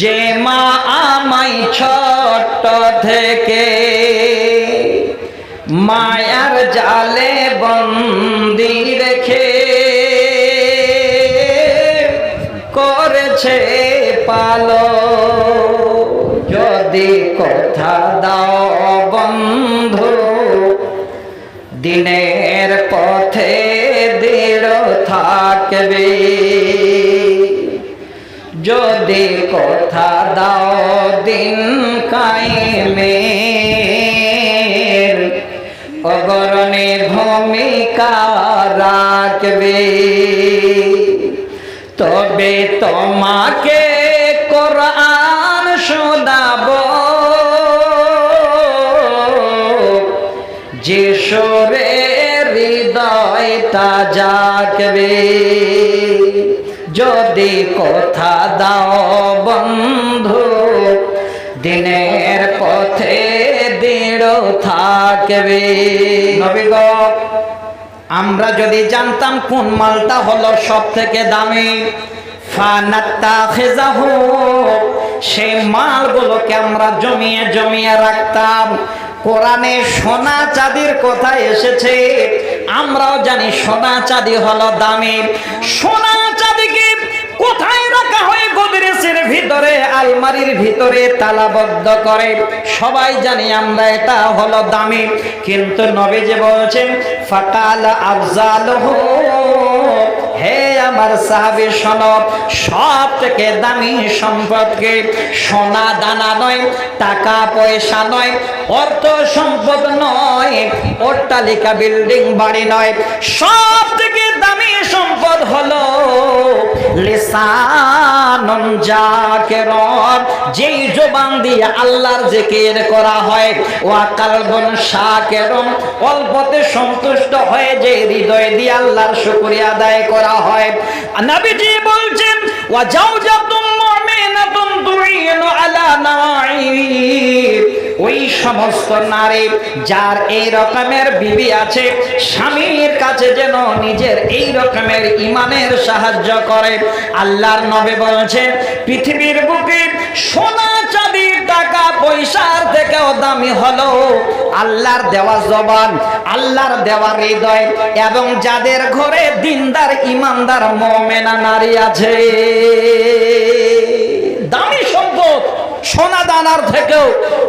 যে মা আমাই ছোট্ট থেকে মায়ার জালে বন্দি রেখে করেছে পালো। যদি কথা দাও বন্ধু, দিনের পথে দৃঢ় থাকবে। যদি কথা দাও দিন কায়েমের, অগরণে ভূমিকা রাখবে। তবে তোমাকে কোরআন শোনাবো। যে সরে হৃদয়টা জাগবে। যদি কথা দাও বন্ধু, দিনের পথে দৃঢ় থাকবে। নবীগ আমরা যদি জানতাম কোন মালটা হলো সব থেকে দামি সেই মালগুলোকে আমরা জমিয়ে জমিয়ে রাখতাম। কোরআনে সোনা চাঁদির কথা এসেছে, আমরাও জানি সোনা চাঁদি হলো দামি। সোনা কোথায় রাখা হয় ভিতরে, আলমারির ভিতরে তালাবদ্ধ করে। সবাই জানি আমরা হলো দামি। কিন্তু বলছেন, ফাকাল আফজাল হে আমার সাহাবি সনব সব থেকে দামি সম্পদকে সোনা দানা নয়, টাকা পয়সা নয়, অর্থ সম্পদ নয়, অট্টালিকা, বিল্ডিং, বাড়ি নয়। সব থেকে দামি সম্পদ হলো লিসানুন যেই জবান দিয়ে আল্লাহর জিকির করা হয়। ওয়া কালবুন শাকিরুন, অল্পতে সন্তুষ্ট হয়ে যে হৃদয় দিয়ে আল্লাহর শুকরিয়া আদায় করা হয়। নবীজি বলছেন ওয়া যাও জাওজাতুম মুমিনাতুন তুইনু আলা নাঈব ওই সমস্ত নারী যার এই রকমের বিবি আছে, স্বামীর কাছে যেন নিজের এই রকমের ইমানের সাহায্য করে। আল্লাহর নবে বলছেন পৃথিবীর বুকে সোনা চাঁদি টাকা পয়সার থেকেও দামি হলো। আল্লাহর দেওয়া জবান, আল্লাহর দেওয়া হৃদয় এবং যাদের ঘরে দিনদার ইমানদার মোমেনা, নারী আছে। দামি সম্পদ, সোনা দানার থেকেও।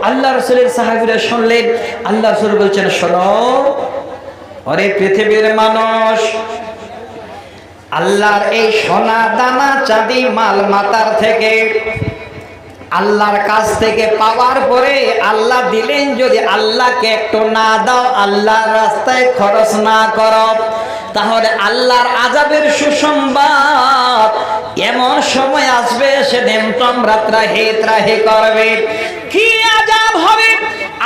আল্লাহ রসুলের সাহাবিরা শুনলেন, আল্লাহ রসুল বলছেন, শোনো অরে পৃথিবীর মানুষ, আল্লাহর এই সোনা দানা চাঁদি মাল মাতার থেকে আল্লাহর কাছ থেকে পাওয়ার পরে আল্লাহ দিলেন যদি আল্লাহকে একটু না দাও, আল্লাহর রাস্তায় খরচ না করো। তাহলে আল্লাহর আজাবের সুসংবাদ এমন সময় আসবে, সেদিন তোমরা ত্রাহে ত্রাহে করবে। কি আজাব হবে?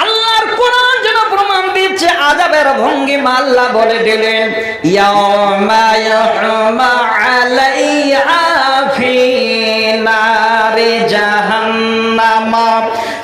আল্লাহর কোরআন যেন প্রমাণ দিচ্ছে আজাবের ভঙ্গিমা আল্লাহ বলে দিলেন, ইয়াউমা ইয়াহুমা আলাইহা ফি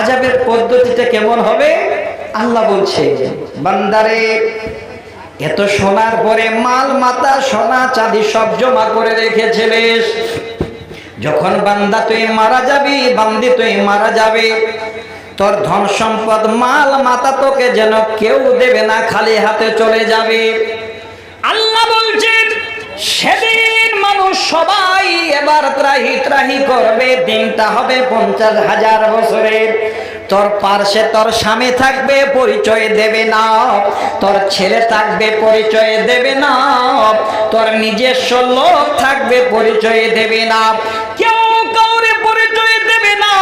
আজাবের পদ্ধতিটা কেমন হবে? আল্লাহ বলছে, বান্দারে, এত সোনার পরে মাল, মাতা, সোনা, চাঁদি সব জমা করে রেখেছিলিস। যখন বান্দা তুই মারা যাবি, বান্দি তুই মারা যাবে। তোর ধন সম্পদ, মাল, মাতা তোকে যেন কেউ দেবে না, খালি হাতে চলে যাবে। আল্লাহ বলছেন সেদিন মানুষ সবাই এবার ত্রাহি ত্রাহি করবে, দিনটা হবে পঞ্চাশ হাজার বছরের। তোর পার্শ্বে তোর স্বামী থাকবে, পরিচয় দেবে না। তোর ছেলে থাকবে, পরিচয় দেবে না। তোর নিজস্ব লোক থাকবে, পরিচয় দেবে না। কেউ কাউরে পরিচয় দেবে না।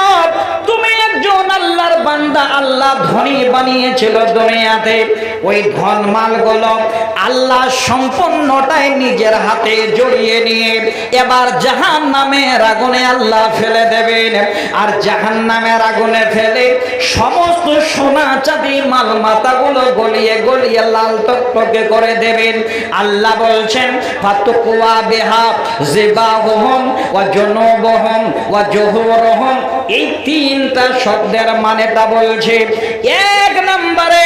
তুমি একজন আল্লাহর বান্দা, আল্লাহ ধনী বানিয়েছিল দুনিয়াতে। ওই ধন মালগুলো আল্লাহ সম্পূর্ণটাই নিজের হাতে জড়িয়ে নিয়ে এবার জাহান নামের আগুনে আল্লাহ ফেলে দেবেন। আর জাহান নামের আগুনে ফেলে সমস্ত সোনা চাঁদি মাল মাতাগুলো গলিয়ে গলিয়ে লাল টকটকে করে দেবেন। আল্লাহ বলছেন, ফাতুকুয়া বেহা জিবাহুম ওয়া জুনুবুহুম ও জুহুরুহুম। এই তিনটা শব্দের মানেটা বলছে, এক নম্বরে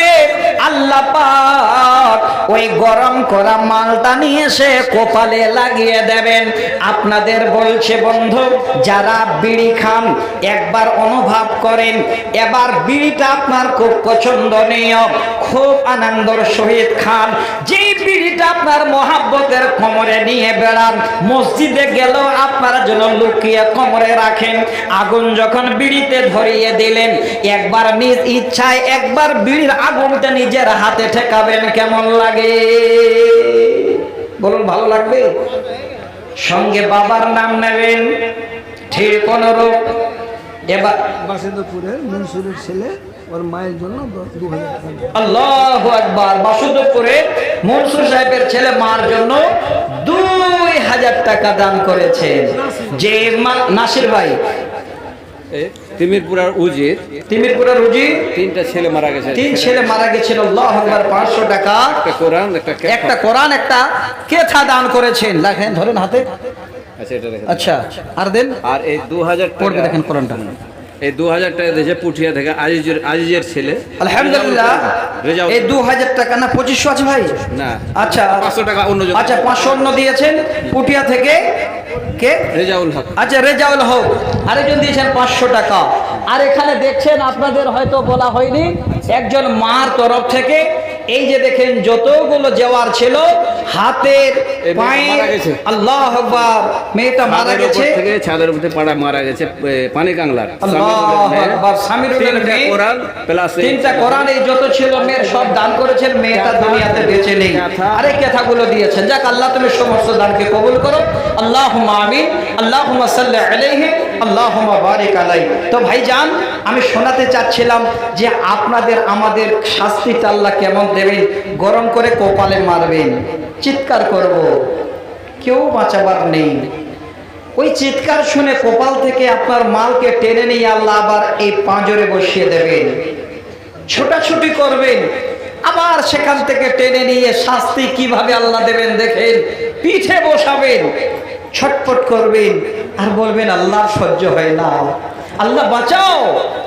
আল্লাহ পাক ওই গরম করা মালটা নিয়ে এসে কপালে লাগিয়ে দেবেন। আপনাদের বলছে, বন্ধু, যারা বিড়ি খান, একবার অনুভব করেন। এবার বিড়িটা আপনার খুব পছন্দনীয় খুব আনন্দর সহিত খান। যে বিড়িটা আপনার মহাব্বতের কোমরে নিয়ে বেড়ান, মসজিদে গেলেও আপনারা যেন লুকিয়ে কোমরে রাখেন। আগুন যখন বিড়িতে ধরিয়ে দিলেন, একবার নিজ ইচ্ছায় একবার বিড়ির আগুনটা নিজের হাতে ঠেকাবেন কেমন লাগে? বলুন ভালো লাগবে? সঙ্গে বাবার নাম নেবেন ঠিক অনুরূপ। এবার বাসেন্দ্রপুরের মনসুরের ছেলে ওর মায়ের জন্য আল্লাহ একবার বাসুদেবপুরে মনসুর সাহেবের ছেলে মার জন্য দুই হাজার টাকা দান করেছেন। যে নাসির ভাই তিমিরপুরার উজির। তিমিরপুরের রুজি তিনটা ছেলে মারা গেছে। তিন ছেলে মারা গেছিল আল্লাহ টাকা। একটা কোরআন একটা। একটা কোরআন একটা কেথা দান করেছেন। ধরেন হাতে। আচ্ছা এটা আচ্ছা আর দেন। আর এই দু হাজার দেখেন কোরআনটা। এই দু হাজার টাকা দিয়েছে পুঠিয়া থেকে আজিজের আজিজের ছেলে। আলহামদুলিল্লাহ। রেজাউল এই দু হাজার টাকা না পঁচিশশো আছে ভাই? না আচ্ছা। পাঁচশো টাকা অন্য আচ্ছা পাঁচশো অন্য দিয়েছেন পুঠিয়া থেকে। কে? রেজাউল হক। আচ্ছা রেজাউল হক। আরেকজন দিয়েছেন পাঁচশো টাকা। আর এখানে দেখছেন আপনাদের হয়তো বলা হয়নি একজন মার তরফ থেকে এই যে দেখেন যতগুলো জেওয়ার ছিল হাতের পায়ের আল্লাহ আকবার মেয়েটা মারা গেছে। থেকে ছাদের উপর পাড়া মারা গেছে পানি কাংলার। আল্লাহ সামিরুলের মেয়ে কোরআন প্লাস এই- তিনটা কোরআন এই যত ছিল মেয়ের সব দান করেছেন মেয়েটা দুনিয়াতে বেঁচে নেই। আরে কথাগুলো দিয়েছেন। যাক আল্লাহ তুমি সমস্ত দানকে কবুল করো। আল্লাহ আমিন। আল্লাহ সাল্লি আলাইহি আমি শোনাতে চাচ্ছিলাম যে আপনাদের আমাদের কেমন দেবেন? গরম করে কপালে মারবেন। চিৎকার করব। কেউ বাঁচাবার নেই। ওই চিৎকার শুনে কপাল থেকে আপনার মালকে টেনে নিয়ে আল্লাহ আবার এই পাঁজরে বসিয়ে দেবেন। ছোটাছুটি করবেন। আবার সেখান থেকে টেনে নিয়ে শাস্তি কীভাবে আল্লাহ দেবেন দেখেন। পিঠে বসাবেন। ছটফট করবেন আর বলবেন, আল্লাহ সহ্য হয় না। আল্লাহ বাঁচাও।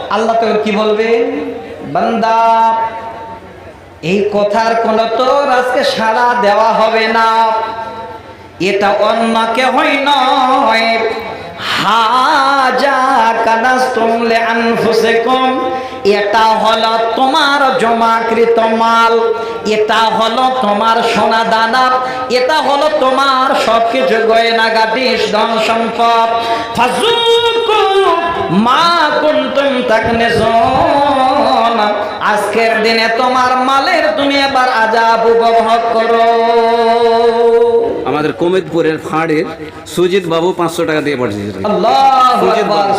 আল্লাহ তো কি বলবেন? বান্দা, এই কথার কোন তো আজকে সাড়া দেওয়া হবে না। এটা অন্যকে হয় নয়। হাজা কানাস তুমলে আনফুসিকুম এটা হলো তোমার জমাকৃত মাল, এটা হলো তোমার সোনা দানা এটা হলো তোমার সবকিছু গয়না গাটিস ধন সম্পদ। ফাজুকু মা কুনতুম তাকনিজুন, আজকের দিনে তোমার মালের তুমি এবার আজাব উপভোগ করো। আমাদের কমিতপুরের ফাঁড়ের সুজিত বাবু পাঁচশো টাকা দিয়ে পাঠিয়েছিল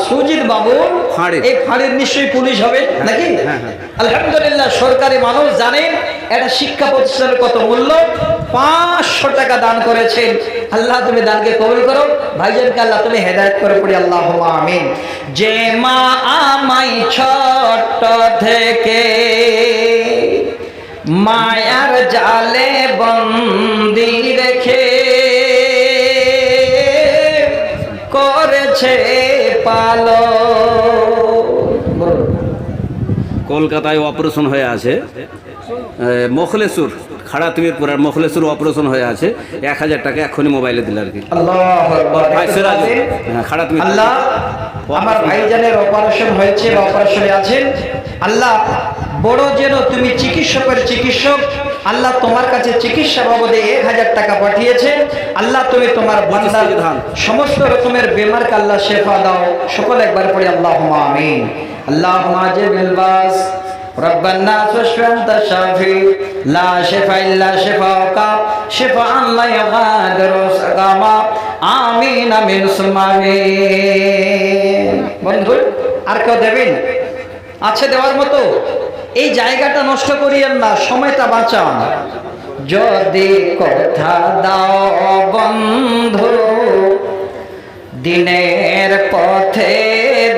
সুজিত বাবু। ফাঁড়ির। এই ফাঁড়ির নিশ্চয়ই পুলিশ হবে নাকি? হ্যাঁ, হ্যাঁ। আলহামদুলিল্লাহ সরকারি মানুষ জানেন এটা শিক্ষা প্রতিষ্ঠানের কত মূল্য। পাঁচশো টাকা দান করেছেন। আল্লাহ তুমি দানকে কবুল করো। ভাইজানকে আল্লাহ তুমি হেদায়ত করে পড়ি। আল্লাহ আমিন। যে মা আমাই ছোট্ট থেকে মায়ার জালে বন্দি রেখে করেছে পালো কলকাতায় অপারেশন হয়ে আছে। মখলেসুর খাড়া তুমিরপুরের মখলেসুর অপারেশন হয়ে আছে। এক হাজার টাকা এখনই মোবাইলে দিল আর কি। হ্যাঁ খাড়া তুমি আল্লাহ আমার ভাইজানের অপারেশন হয়েছে অপারেশনে আছেন। আল্লাহ বড় যেন তুমি চিকিৎসকের চিকিৎসক আল্লাহ তোমার কাছে চিকিৎসা বাবদে এক হাজার টাকা পাঠিয়েছে আল্লাহ তুমি তোমার বান্দার ধান। সমস্ত রকমের বেমারকে আল্লাহ শেফা দাও সকলে একবার পড়ি আল্লাহ আমিন আল্লাহ মাজিব বিলবাস رب الناس واشف انت الشافي لا شفاء الا شفاءك شفاء لا يغادر سقما আমিন আমিন সুমামিন বন্ধু আর কেউ দেবেন আছে দেওয়ার মতো এই জায়গাটা নষ্ট করিয়েন না, সময়টা বাঁচান। যদি কথা দাও বন্ধু, দিনের পথে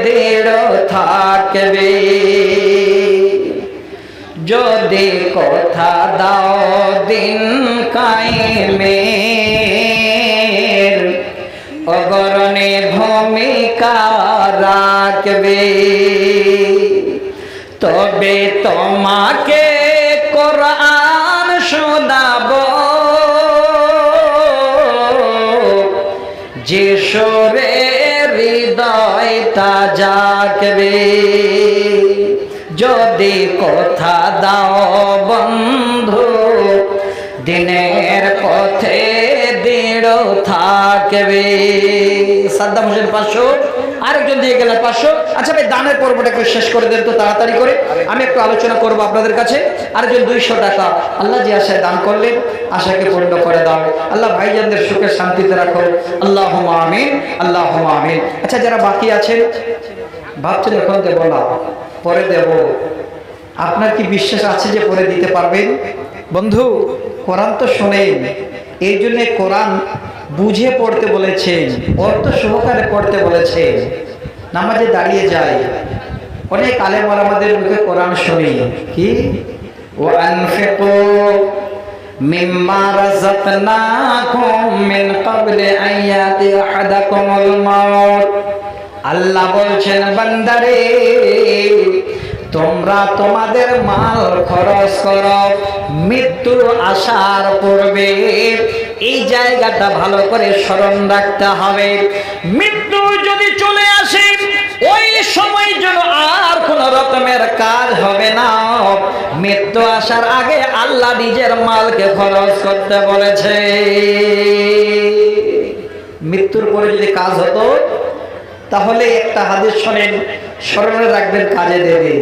দৃঢ় থাকবে। যদি কথা দাও দিন কায়েমের, অগরণে ভূমিকা রাখবে। তবে তোমাকে কোরআন শোনাবো। যে সরে হৃদয় তা জাগবে, যদি কথা দাও বন্ধু, দিনের পথে দৃঢ় থাকবে। সাদ্দাম হোসেন পাঁচশো, আরেকজন দিয়ে গেলেন পাঁচশো। আচ্ছা দানের পর্বটা একটু শেষ করে দেন তো তাড়াতাড়ি করে। আমি একটু আলোচনা করব আপনাদের কাছে। আরেকজন দুইশো টাকা। আল্লাহ আশায় দান করলেন, আশাকে পূর্ণ করে দাও। আল্লাহ ভাইজানদের সুখে শান্তিতে রাখো। আল্লাহ আমিন আল্লাহ আমিন। আচ্ছা যারা বাকি আছেন, ভাবছেন এখন দেবো না, পরে দেব। আপনার কি বিশ্বাস আছে যে পরে দিতে পারবেন? বন্ধু, কোরআন তো শোনেন। এই জন্য কোরআন বুঝে পড়তে বলেছেন, অর্থ সহকারে পড়তে বলেছেন। নামাজে দাঁড়িয়ে যায়। অনেক আলেম আমাদের মুখে কোরআন শুনি। কি? ও আনফিকু রাযাকনাকুম মিন ক্বাবলি আন ইয়াতি আহাদাকুমুল মাউত। আল্লাহ বলছেন, বান্দারে তোমরা তোমাদের মাল খরচ করো মৃত্যু আসার পূর্বে এই জায়গাটা ভালো করে স্মরণ রাখতে হবে। মৃত্যু যদি চলে আসে, ওই সময় যেন আর কোন রকমের কাজ হবে না। মৃত্যু আসার আগে আল্লাহ নিজের মালকে খরচ করতে বলেছে। মৃত্যুর পরে যদি কাজ হতো তাহলে একটা হাদিস শোনেন স্মরণে রাখবেন কাজে দেবে।